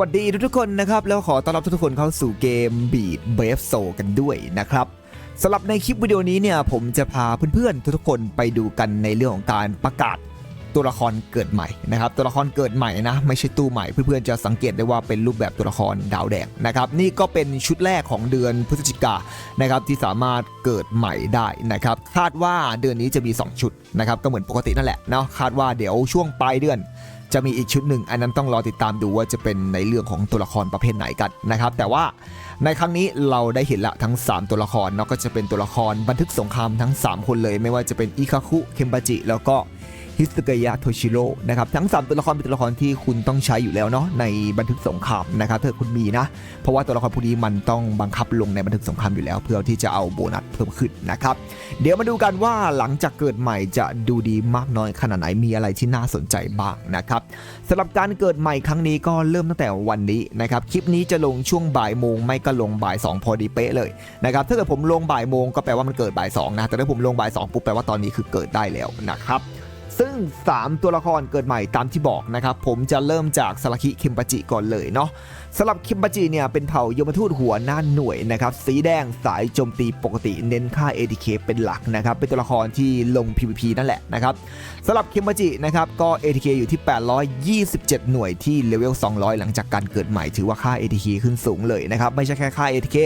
วัสดีทุกๆคนนะครับ แล้วขอต้อนรับทุกๆคนเข้าสู่เกม Beat b r a v e Soul กันด้วยนะครับสำหรับในคลิปวิดีโอนี้เนี่ยผมจะพาเพื่อนๆ ทุกๆคนไปดูกันในเรื่องของการประกาศตัวละครเกิดใหม่นะครับ ตัวละครเกิดใหม่นะ ไม่ใช่ตู้ใหม่ เพื่อนๆจะสังเกตได้ว่าเป็นรูปแบบตัวละครดาวแดงนะครับ นี่ก็เป็นชุดแรกของเดือนพฤศจิกานะครับที่สามารถเกิดใหม่ได้นะครับ คาดว่าเดือนนี้จะมี 2 ชุดนะครับ ก็เหมือนปกตินั่นแหละเนาะคาดว่าเดี๋ยวช่วงปลายเดือน จะมีอีกชุดหนึ่ง อันนั้นต้องรอติดตามดูว่าจะเป็นในเรื่องของตัวละครประเภทไหนกันนะครับ แต่ว่าในครั้งนี้เราได้เห็นละทั้ง 3 ตัวละครเนาะก็จะเป็นตัวละครบันทึกสงครามทั้ง 3 คนเลย ไม่ว่าจะเป็นอิคาคุเคมบาจิ แล้วก็ ฮิสกยะโทชิโร่นะครับทั้ง 3 ตัวละครเป็นตัวละครที่คุณต้องใช้อยู่แล้วเนาะในบันทึกสงครามนะครับถ้าคุณมีนะ เพราะว่าตัวละครพวกนี้มันต้องบังคับลงในบันทึกสงครามอยู่แล้ว เพื่อที่จะเอาโบนัสเพิ่มขึ้นนะครับเดี๋ยวมาดูกันว่าหลังจากเกิดใหม่จะดูดีมากน้อยขนาดไหนมีอะไรที่น่าสนใจบ้างนะครับสำหรับการเกิดใหม่ครั้งนี้ก็เริ่มตั้งแต่วันนี้นะครับคลิปนี้จะลงช่วงบ่ายโมงไม่ก็ลงบ่าย 2 พอดีเป๊ะเลยนะครับถ้าเกิดผมลงบ่ายโมงก็แปลว่ามันเกิดบ่าย2นะแต่ถ้าผมลงบ่าย2ปุ๊บแปลว่าตอนนี้คือเกิดได้แล้วนะครับ ซึ่ง 3 ตัวละครเกิดใหม่ตามที่บอกนะครับ ผมจะเริ่มจากสลักิคิมปาจิก่อนเลยเนาะสำหรับคิมปาจิเนี่ยเป็นเผ่ายมทูตหัวหน้าหน่วยนะครับ สีแดงสายโจมตีปกติเน้นค่า ATK เป็นหลักนะครับ เป็นตัวละครที่ลง PVP นั่นแหละนะครับสำหรับคิมปาจินะครับก็ ATK อยู่ที่ 827 หน่วยที่เลเวล 200 หลังจากการเกิดใหม่ถือว่าค่า ATK ขึ้นสูงเลยนะครับ ไม่ใช่แค่ค่า ATK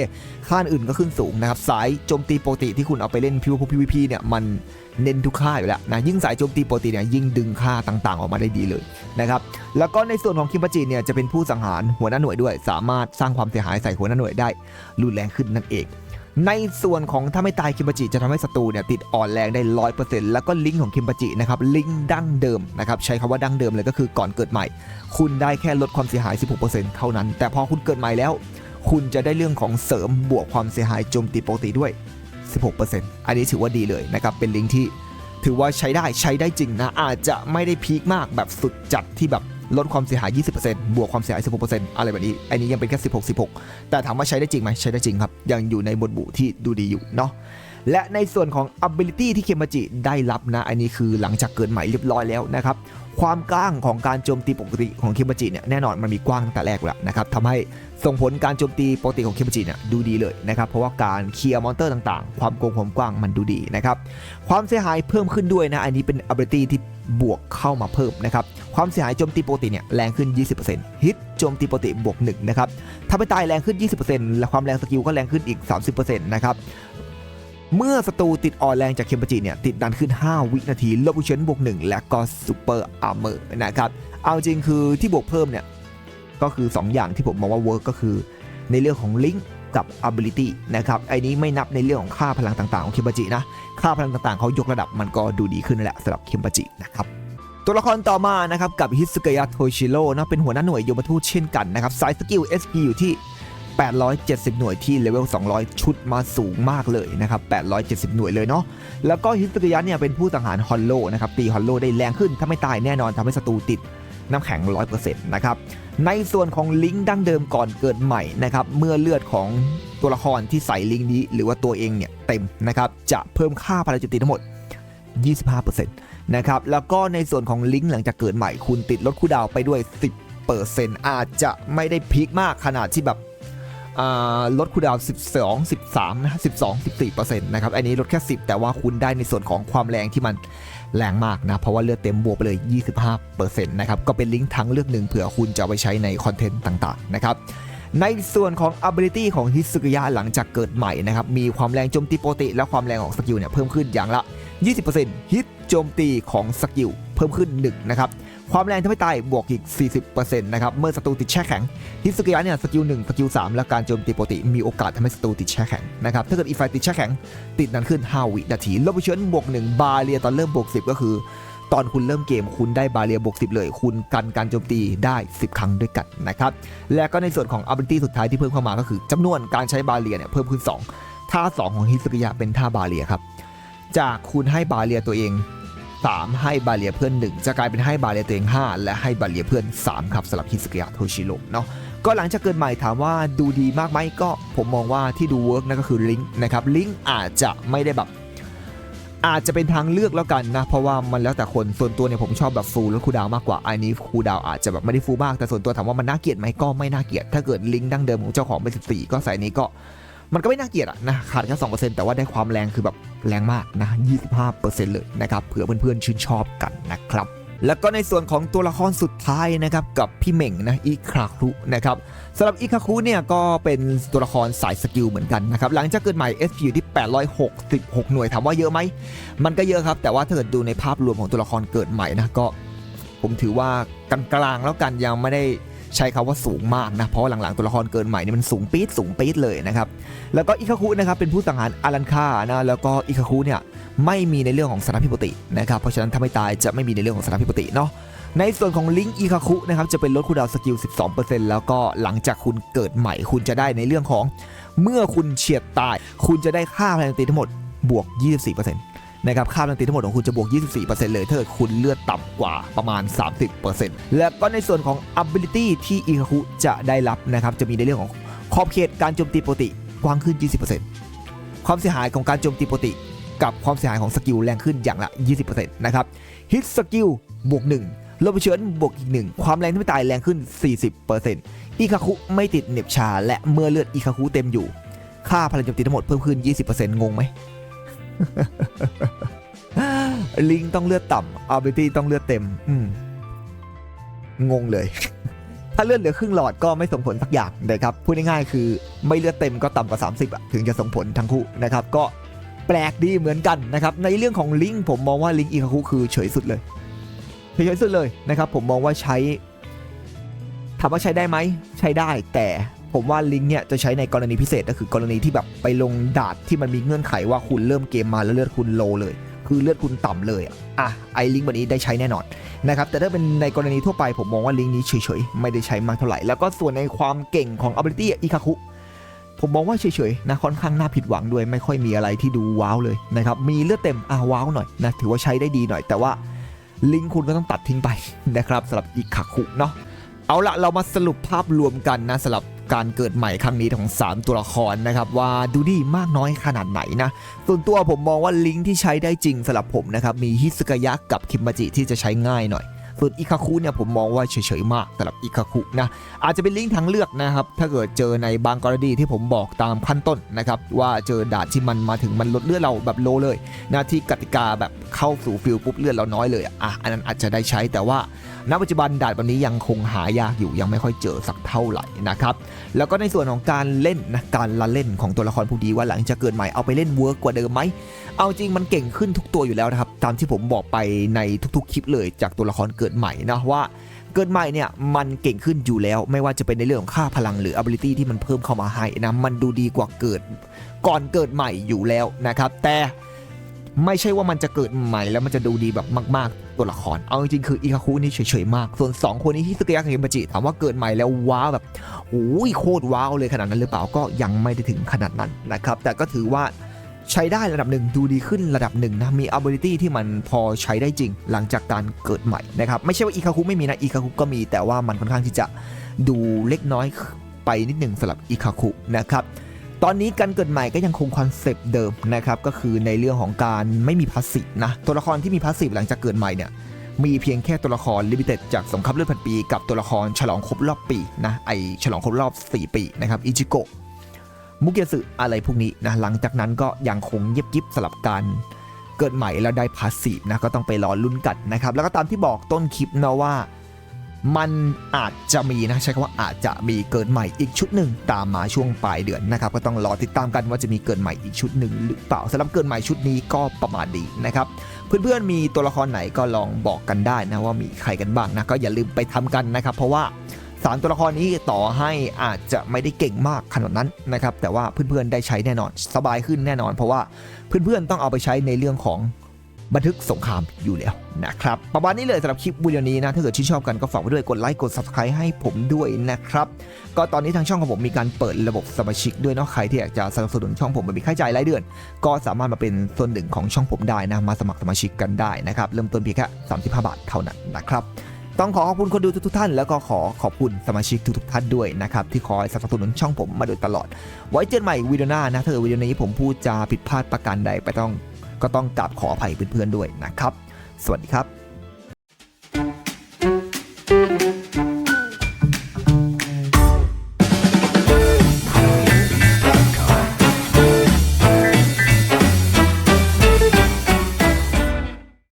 ค่าอื่นก็ขึ้นสูงนะครับ สายโจมตีปกติที่คุณเอาไปเล่น PVP เนี่ยมันเน้นทุกค่าอยู่แล้วนะยิ่งสายโจมตีปกติเนี่ยยิ่งดึงค่าต่างๆ ออกมาได้ดีเลยนะครับแล้วก็ในส่วนของคิมปาจิเนี่ยจะเป็นผู้สังหารหัวหน้าหน่วยด้วย สามารถสร้างความเสียหายใส่หัวหน้าหน่วยได้ รุนแรงขึ้นนั่นเอง ในส่วนของถ้าไม่ตายคิมปาจิจะทำให้ศัตรูเนี่ยติดอ่อนแรงได้ร้อยเปอร์เซ็นต์แล้วก็ลิงก์ของคิมปาจินะครับลิงก์ดั้งเดิมนะครับใช้คำว่าดั้งเดิมเลยก็คือก่อนเกิดใหม่ คุณได้แค่ลดความเสียหาย 16%เท่านั้น แต่พอคุณเกิดใหม่แล้ว คุณจะได้เรื่องของเสริมบวกความเสียหายโจมตีปกติด้วย 16%อันนี้ถือว่าดีเลยนะครับ เป็นลิงก์ที่ถือว่าใช้ได้ใช้ได้จริงนะ อาจจะไม่ได้พีคมากแบบสุดจัดที่แบบลดความเสียหาย 20%บวกความเสียหาย 16%อะไรแบบนี้ อันนี้ยังเป็นแค่ 16 16 แต่ถามว่าใช้ได้จริงไหมใช้ได้จริงครับ ยังอยู่ในบทบุที่ดูดีอยู่เนาะ และในส่วนของ ability ที่เคมาจิได้รับนะอันนี้คือหลังจากเกิดใหม่เรียบร้อยแล้วนะครับความกว้างของการโจมตีปกติของเคมาจิเนี่ยแน่นอนมันมีกว้างตั้งแต่แรกแล้วนะครับทำให้ส่งผลการโจมตีปกติของเคมาจิเนี่ยดูดีเลยนะครับเพราะว่าการเคลียร์มอนเตอร์ต่างๆ ความโกงความกว้างมันดูดีนะครับความเสียหายเพิ่มขึ้นด้วยนะอันนี้เป็น ability ที่บวกเข้ามาเพิ่มนะครับความเสียหายโจมตีปกติเนี่ยแรงขึ้น 20%ฮิตโจมตีปกติบวก1นะครับถ้าไม่ตายแรงขึ้น 20%และความแรงสกิลก็แรงขึ้นอีก 30%นะครับ เมื่อศัตรูติดอ่อนแรงจากเคมปจิเนี่ยติดนานขึ้น 5 วินาทีลบวิเชนบวก1และก็ซูเปอร์อาร์เมอร์นะครับ เอาจริงคือที่บวกเพิ่มเนี่ย ก็คือ 2 อย่างที่ผมมองว่าเวิร์กก็คือ ในเรื่องของลิงก์กับ ability นะครับไอ้นี้ไม่นับในเรื่องของค่าพลังต่างๆของเคมปจินะ ค่าพลังต่างๆเขายกระดับมันก็ดูดีขึ้นนั่นแหละสำหรับเคมปจินะครับตัวละครต่อมานะครับกับฮิสกยะโทชิโร่นะเป็นหัวหน้าหน่วยโยมทูตเช่นกันนะครับสายสกิล SP อยู่ที่ 870 หน่วยที่เลเวล 200 ชุดมาสูงมากเลยนะครับ 870 หน่วยเลยเนาะ แล้วก็ฮิสกายะเนี่ยเป็นผู้สังหารฮอลโลนะครับ ตีฮอลโลได้แรงขึ้น ถ้าไม่ตายแน่นอนทำให้ศัตรูติดน้ำแข็ง 100%นะครับ ในส่วนของลิงก์ดั้งเดิมก่อนเกิดใหม่นะครับ เมื่อเลือดของตัวละครที่ใส่ลิงก์นี้ หรือว่าตัวเองเนี่ยเต็มนะครับ จะเพิ่มค่าพลังจมตีทั้งหมด 25%นะครับ แล้วก็ในส่วนของลิงก์หลังจากเกิดใหม่ คุณติดลดคูลดาวไปด้วย 10%อาจจะไม่ได้พีคมากขนาดที่แบบ ลดคูลดาวน์12 13 นะ 12 14%นต์นะครับ อันนี้ลดแค่ 10 แต่ว่าคุณได้ในส่วนของความแรงที่มันแรงมากนะ เพราะว่าเลือดเต็มบวกไปเลย 25%นต์นะครับ ก็เป็นลิงก์ทางเลือกหนึ่งเผื่อคุณจะไปใช้ในคอนเทนต์ต่างๆ นะครับ ในส่วนของ ability ของฮิสุกยะหลังจากเกิดใหม่นะครับ มีความแรงโจมตีปกติ และความแรงของสกิลเนี่ยเพิ่มขึ้นอย่างละ 20%ฮิตโจมตีของสกิลเพิ่มขึ้น1นะครับ ความแรงทำให้ตายบวกอีก 40%นะครับเมื่อศัตรูติดแช่แข็งฮิสุกยะเนี่ยสกิล1สกิล3และการโจมตีปกติมีโอกาสทำให้ศัตรูติดแช่แข็งนะครับถ้าเกิดอีกฝ่ายติดแช่แข็งติดนั้นขึ้น 5 วินาทีลบไปเชิญบวก1บาเรียตอนเริ่มบวก 10 ก็คือ ตอนคุณเริ่มเกมคุณได้บาเรียบวก 10 เลย คุณกันการโจมตีได้ 10 ครั้งด้วยกันนะครับและก็ในส่วนของ ability สุดท้ายที่เพิ่มเข้ามาก็คือจำนวนการใช้บาเรียเนี่ยเพิ่มขึ้น 2 ท่า 2 ของฮิสุกยะเป็นท่าบาเรียครับจากคุณให้บาเรียตัวเอง 3 ให้บาเรียเพื่อน 1 จะกลายเป็นให้บาเรียตัวเอง 5 และให้บาเรียเพื่อน 3 ครับสำหรับฮิสุกยะโทชิโร่เนาะก็หลังจากเกิดใหม่ถามว่าดูดีมากไหมก็ผมมองว่าที่ดูเวิร์กนั่นก็คือลิงก์นะครับลิงก์อาจจะไม่ได้แบบอาจจะเป็นทางเลือกแล้วกันนะ เพราะว่ามันแล้วแต่คนส่วนตัวเนี่ยผมชอบแบบฟูลแล้วคูดาวมากกว่าอันนี้คูดาวอาจจะแบบไม่ได้ฟูลมากแต่ส่วนตัวถามว่ามันน่าเกลียดไหมก็ไม่น่าเกลียด ถ้าเกิดลิงก์ดั้งเดิมของเจ้าของเป็น14 ก็ใส่นี้ก็ มันก็ไม่น่าเกลียดอะนะขาดแค่2%แต่ว่าได้ความแรงคือแบบแรงมากนะ25%เลยนะครับเผื่อเพื่อนๆชื่นชอบกันนะครับแล้วก็ในส่วนของตัวละครสุดท้ายนะครับกับพี่เหม่งนะอิคาคุนะครับสำหรับอิคาคุเนี่ยก็เป็นตัวละครสายสกิลเหมือนกันนะครับหลังจากเกิดใหม่ SP อยู่ที่ 866 หน่วยถามว่าเยอะไหม มันก็เยอะครับ แต่ว่าถ้าเกิดดูในภาพรวมของตัวละครเกิดใหม่นะก็ ผมถือว่ากลางๆแล้วกันยังไม่ได้ ใช้คาว่าสูงมากนะเพราะหลังๆตัวละครเกิดใหม่นี่มันสูงปี๊ดสูงปี๊ดเลยนะครับแล้วก็อิคาคุนะครับเป็นผู้สังหารอารันคานะแล้วก็อิคาคุเนี่ยไม่มีในเรื่องของสารพิปตินะครับเพราะฉะนั้นถ้าไม่ตายจะไม่มีในเรื่องของสารพิปติเนาะในส่วนของลิงก์อีคาคุนะครับจะเป็นลดคูดาวสกิล 12%แล้วก็หลังจากคุณเกิดใหม่ คุณจะได้ในเรื่องของ เมื่อคุณเฉียดตาย คุณจะได้ค่าพลังตีทั้งหมดบวก 24% นะครับค่าพลังตีทั้งหมดของคุณจะบวก 24%เลยถ้าเกิดคุณเลือดต่ำกว่าประมาณ 30%แล้วก็ในส่วนของ ability ที่อีคาคุจะได้รับนะครับจะมีในเรื่องของขอบเขตการโจมตีปกติกว้างขึ้น 20%ความเสียหายของการโจมตีปกติกับความเสียหายของสกิลแรงขึ้นอย่างละ 20%นะครับฮิตสกิลบวก1ลบเชื้อนบวกอีก 1 ความแรงที่ไม่ตายแรงขึ้น 40%อีคาคุไม่ติดเน็บชา และเมื่อเลือดอีคาคุเต็มอยู่ ค่าพลังโจมตีทั้งหมดเพิ่มขึ้น 20%งงไหม ลิงต้องเลือดต่ำอัลเบตี้ต้องเลือดเต็ม อืม งงเลย ถ้าเลือดเหลือครึ่งหลอดก็ไม่ส่งผลสักอย่างนะครับ พูดง่ายๆคือไม่เลือดเต็มก็ต่ำกว่า 30อะถึงจะส่งผลทั้งคู่นะครับ ก็แปลกดีเหมือนกันนะครับ ในเรื่องของลิงผมมองว่าลิงอีคาคุคือเฉยสุดเลย เฉยสุดเลยนะครับ ผมมองว่าใช้ถามว่าใช้ได้ไหม ใช้ได้แต่ ผมว่าลิงก์เนี่ยจะใช้ในกรณีพิเศษก็คือกรณีที่แบบไปลงดาดที่มันมีเงื่อนไขว่าคุณเริ่มเกมมาแล้วเลือดคุณโลเลย คือเลือดคุณต่ำเลยอะไอลิงก์แบบนี้ได้ใช้แน่นอนนะครับแต่ถ้าเป็นในกรณีทั่วไปผมมองว่าลิงก์นี้เฉยๆไม่ได้ใช้มากเท่าไหร่ แล้วก็ส่วนในความเก่งของ ability อิคาคุผมมองว่าเฉยๆนะค่อนข้างน่าผิดหวังด้วยไม่ค่อยมีอะไรที่ดูว้าวเลยนะครับมีเลือดเต็มอะว้าวหน่อยนะถือว่าใช้ได้ดีหน่อย แต่ว่าลิงก์คุณก็ต้องตัดทิ้งไปนะครับสำหรับอิคาคุเนาะเอาละเรามาสรุปภาพรวมกันนะสำหรับ การเกิดใหม่ครั้งนี้ของ 3 ตัวละครนะครับว่าดูดีมากน้อยขนาดไหนนะ ส่วนตัวผมมองว่าลิงก์ที่ใช้ได้จริงสำหรับผมนะครับมีฮิสกายะกับคิมมาจิที่จะใช้ง่ายหน่อยส่วนอิคาคุเนี่ยผมมองว่าเฉยๆมากสำหรับอิคาคุนะอาจจะเป็นลิงก์ทางเลือกนะครับ ถ้าเกิดเจอในบางกรณีที่ผมบอกตามขั้นต้นนะครับ ว่าเจอด่านที่มันมาถึงมันลดเลือดเราแบบโลเลยนะที่กติกาแบบเข้าสู่ฟิลปุ๊บเลือดเราน้อยเลยอะอันนั้นอาจจะได้ใช้แต่ว่า ณปัจจุบันดานแบบนี้ยังคงหายากอยู่ยังไม่ค่อยเจอสักเท่าไหร่นะครับแล้วก็ในส่วนของการเล่นนะการละเล่นของตัวละครผู้ดีว่าหลังจากเกิดใหม่เอาไปเล่นเวิร์กกว่าเดิมไหมเอาจริงมันเก่งขึ้นทุกตัวอยู่แล้วนะครับตามที่ผมบอกไปในทุกๆคลิปเลยจากตัวละครเกิดใหม่นะว่าเกิดใหม่เนี่ยมันเก่งขึ้นอยู่แล้ว ไม่ว่าจะเป็นในเรื่องของค่าพลังหรือ ability ที่มันเพิ่มเข้ามาให้นะมันดูดีกว่าเกิด ก่อนเกิดใหม่อยู่แล้วนะครับแต่ ไม่ใช่ว่ามันจะเกิดใหม่แล้วมันจะดูดีแบบมาก ๆ ตัวละคร เอาจริงๆคืออิคาคุนี่เฉยๆมาก ส่วน 2 คนนี้ที่สเกยะกับเฮมบาจิถามว่าเกิดใหม่แล้วว้าวแบบโอ้ยโคตรว้าวเลยขนาดนั้นหรือเปล่าก็ยังไม่ได้ถึงขนาดนั้นนะครับ แต่ก็ถือว่าใช้ได้ระดับหนึ่งดูดีขึ้นระดับหนึ่งนะมี ability ที่มันพอใช้ได้จริง หลังจากการเกิดใหม่นะครับไม่ใช่ว่าอีคาคุไม่มีนะอีคาคุก็มีแต่ว่ามันค่อนข้างที่จะดูเล็กน้อยไปนิดหนึ่งสำหรับอีคาคุนะครับ ตอนนี้การเกิดใหม่ก็ยังคงคอนเซปต์เดิมนะครับก็คือในเรื่องของการไม่มีพาสซีฟนะตัวละครที่มีพาสซีฟหลังจากเกิดใหม่เนี่ยมีเพียงแค่ตัวละครลิมิเต็ดจากสงครามเลือดพันปีกับตัวละครฉลองครบรอบปีนะไอฉลองครบรอบ 4 ปีนะครับอิจิโกะมุกเกสึอะไรพวกนี้นะหลังจากนั้นก็ยังคงเย็บยิบสลับการเกิดใหม่แล้วได้พาสซีฟนะก็ต้องไปรอลุ้นกันนะครับแล้วก็ตามที่บอกต้นคลิปนะว่า มันอาจจะมีนะใช้คำว่าอาจจะมีเกิดใหม่อีกชุดหนึ่งตามมาช่วงปลายเดือนนะครับก็ต้องรอติดตามกันว่าจะมีเกิดใหม่อีกชุดหนึ่งหรือเปล่าสำหรับเกิดใหม่ชุดนี้ก็ประมาณดีนะครับเพื่อนๆมีตัวละครไหนก็ลองบอกกันได้นะว่ามีใครกันบ้างนะก็อย่าลืมไปทำกันนะครับ เพราะว่าสามตัวละครนี้ต่อให้อาจจะไม่ได้เก่งมากขนาดนั้นนะครับแต่ว่าเพื่อนๆได้ใช้แน่นอน สบายขึ้นแน่นอน เพราะว่าเพื่อนๆต้องเอาไปใช้ในเรื่องของ บันทึกสงครามอยู่แล้วนะครับ ประมาณนี้เลยสำหรับคลิปวิดีโอนี้นะ ถ้าเกิดชื่นชอบกันก็ฝากไว้ด้วยกดไลค์กด subscribe ให้ผมด้วยนะครับ ก็ตอนนี้ทางช่องของผมมีการเปิดระบบสมาชิกด้วยเนาะใครที่อยากจะสนับสนุนช่องผมมีค่าใช้จ่ายรายเดือน ก็สามารถมาเป็นส่วนหนึ่งของช่องผมได้นะมาสมัครสมาชิกกันได้นะครับเริ่มต้นเพียงแค่35 บาทเท่านั้นนะครับต้องขอขอบคุณคนดูทุกๆท่าน แล้วก็ขอขอบคุณสมาชิกทุกๆท่านด้วยนะครับ ที่คอยสนับสนุนช่องผมมาโดยตลอด ไว้เจอกันใหม่วิดีโอหน้านะถ้าเกิดวิดีโอนี้ผมพูดจาผิดพลาดประการใดไปต้อง ก็ต้องกราบขออภัยเพื่อนๆด้วยนะครับ สวัสดีครับ